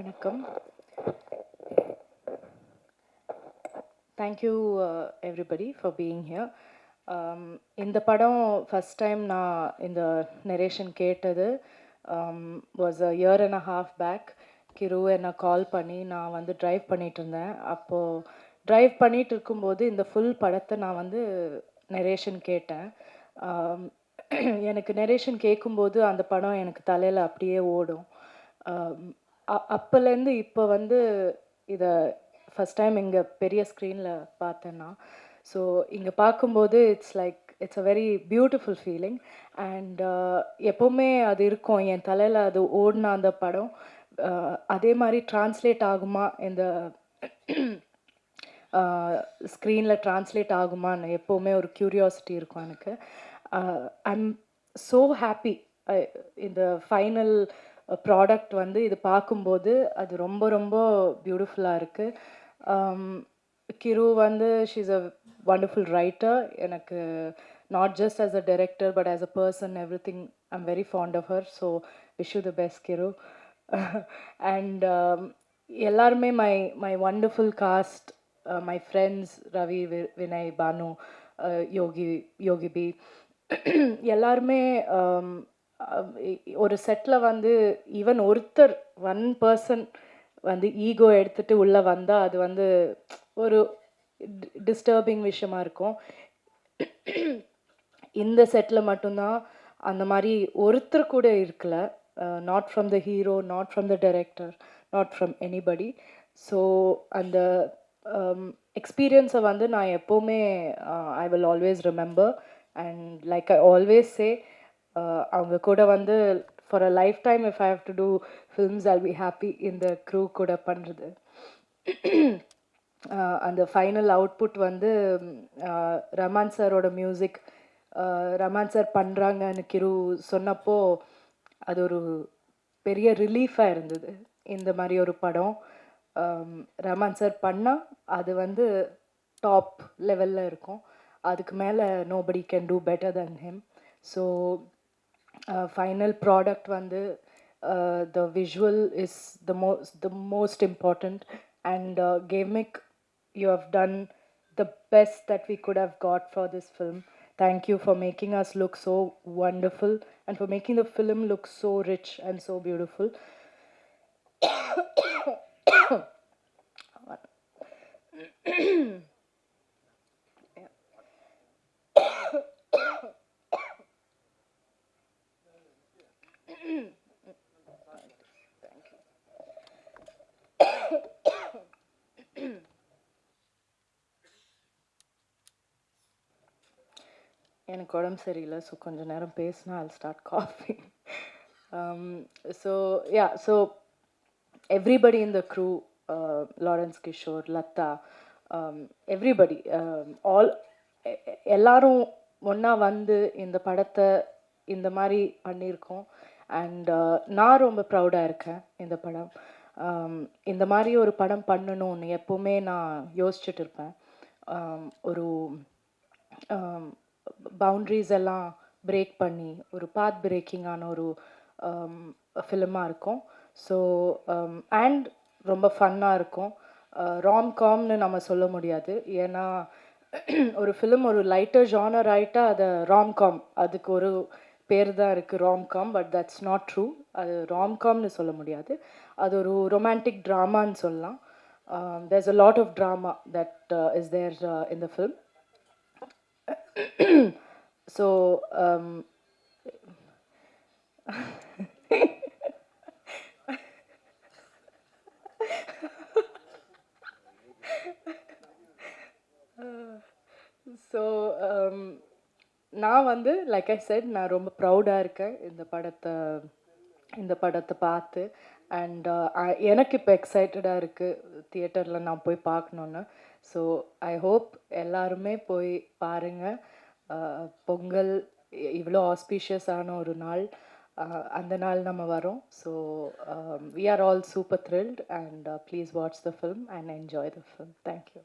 வணக்கம் thank you everybody for being here இந்த படம் ஃபஸ்ட் டைம் நான் இந்த நெரேஷன் கேட்டது was a year and a half back Kiru என்னை கால் பண்ணி நான் வந்து ட்ரைவ் பண்ணிகிட்டு இருந்தேன் அப்போது ட்ரைவ் பண்ணிகிட்டு இருக்கும்போது இந்த ஃபுல் படத்தை நான் வந்து நெரேஷன் கேட்டேன் um, எனக்கு நெரேஷன் கேட்கும்போது அந்த படம் எனக்கு தலையில் அப்படியே ஓடும் um, அப்போலேருந்து இப்போ வந்து இதை ஃபஸ்ட் டைம் இங்கே பெரிய ஸ்க்ரீனில் பார்த்தேன்னா ஸோ இங்கே பார்க்கும்போது it's like it's a very beautiful feeling and எப்போவுமே அது இருக்கும் என் தலையில் அது ஓடின அந்த படம் அதே மாதிரி டிரான்ஸ்லேட் ஆகுமா இந்த ஸ்க்ரீனில் ட்ரான்ஸ்லேட் ஆகுமான்னு எப்போவுமே ஒரு க்யூரியாசிட்டி இருக்கும் எனக்கு ஐ எம் ஸோ ஹாப்பி இந்த ஃபைனல் ப்ராடக்ட் வந்து இது பார்க்கும்போது அது ரொம்ப ரொம்ப பியூட்டிஃபுல்லாக இருக்குது கிரு வந்து ஷீஸ் அ வண்டர்ஃபுல் ரைட்டர் எனக்கு not just as a director but as a person everything I'm very fond of her so wish you the best Kiru and எல்லாருமே my my wonderful cast my friends Ravi Vinay Bhanu Yogi Yogi B எல்லாருமே um, ஒரு செட்டில் வந்து even ஒருத்தர் one person வந்து ego எடுத்துகிட்டு உள்ளே வந்தால் அது வந்து ஒரு டிஸ்டர்பிங் விஷயமா இருக்கும் இந்த செட்டில் மட்டும்தான் அந்த மாதிரி ஒருத்தர் கூட இருக்கல not from the hero not from the director not from anybody so அந்த எக்ஸ்பீரியன்ஸை um, வந்து நான் எப்போவுமே I will always remember and like I always say அவங்க கூட வந்து for a lifetime if I have to do films I'll be happy இந்த crew கூட பண்ணுறது அந்த ஃபைனல் அவுட்புட் வந்து ரமான் சாரோட மியூசிக் ரமான் சார் பண்ணுறாங்கன்னு கிரு சொன்னப்போ அது ஒரு பெரிய ரிலீஃபாக இருந்தது இந்த மாதிரி ஒரு படம் ரமான் சார் பண்ணால் அது வந்து டாப் லெவலில் இருக்கும் அதுக்கு மேலே nobody can do better than him so final product வந்து the visual is the most the most important and கேமிக் you have done the best that we could have got for this film Thank you for making us look so wonderful and for making the film look so rich and so beautiful. எனக்கு உடம்பு சரியில்லை so கொஞ்சம் நேரம் பேசினா I'll start coffee so yeah so everybody in the crew Lawrence Kishore Latha everybody all எல்லாரும் ஒன்றா வந்து இந்த படத்தை இந்த மாதிரி பண்ணியிருக்கோம் அண்ட் uh, நான் ரொம்ப ப்ரௌடாக இருக்கேன் இந்த படம் um, இந்த மாதிரி ஒரு படம் பண்ணணும்னு எப்போவுமே நான் யோசிச்சுட்டு இருப்பேன் um, ஒரு um, பவுண்ட்ரிஸ் எல்லாம் பிரேக் பண்ணி ஒரு பாத் பிரேக்கிங்கான ஒரு ஃபிலிமாக um, இருக்கும் ஸோ அண்ட் um, ரொம்ப ஃபன்னாக இருக்கும் ராம் uh, காம்னு நம்ம சொல்ல முடியாது ஏன்னா ஒரு ஃபிலிம் ஒரு லைட்டர் ஜானர் ஆகிட்டா அதை ராம்காம் அதுக்கு ஒரு பேர் தான் இருக்குது rom com but that's not true அது ராம்காம்னு சொல்ல முடியாது அது ஒரு ரொமான்டிக் ட்ராமான்னு சொல்லலாம் there's a lot of drama that is there இந்த film so so um, um, நான் வந்து லைக் ஐ செட் நான் ரொம்ப ப்ரௌடாக இருக்கேன் இந்த படத்தை இந்த படத்தை பார்த்து அண்ட் uh, எனக்கு இப்போ எக்ஸைட்டடாக இருக்குது தியேட்டரில் நான் போய் பார்க்கணுன்னு ஸோ ஐ ஹோப் எல்லாருமே போய் பாருங்கள் பொங்கல் இவ்வளோ ஆஸ்பீஷியஸான ஒரு நாள் அந்த நாள் நம்ம வரோம் so we are all super thrilled and please watch the film and enjoy the film thank you